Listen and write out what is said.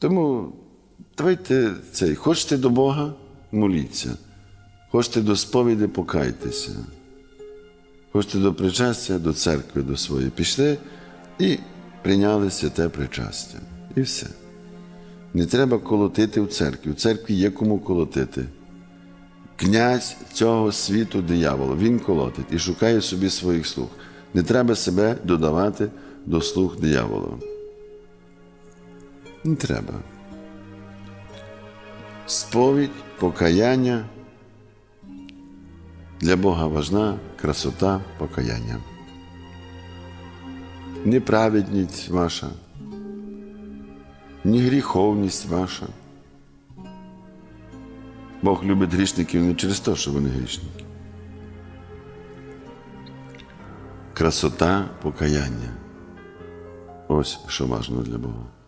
Тому давайте цей, хочете до Бога, моліться. Хочете до сповіді, покайтеся. Хочете до причастя, до церкви до своєї пішли і прийняли святе причастя. І все. Не треба колотити в церкві. У церкві є кому колотити. Князь цього світу диявола, він колотить і шукає собі своїх слуг. Не треба себе додавати до слуг диявола. Не треба. Сповідь, покаяння. Для Бога важна красота покаяння. Неправедність ваша, ні гріховність ваша. Бог любить грішників не через те, що вони грішники. Красота покаяння. Ось що важливо для Бога.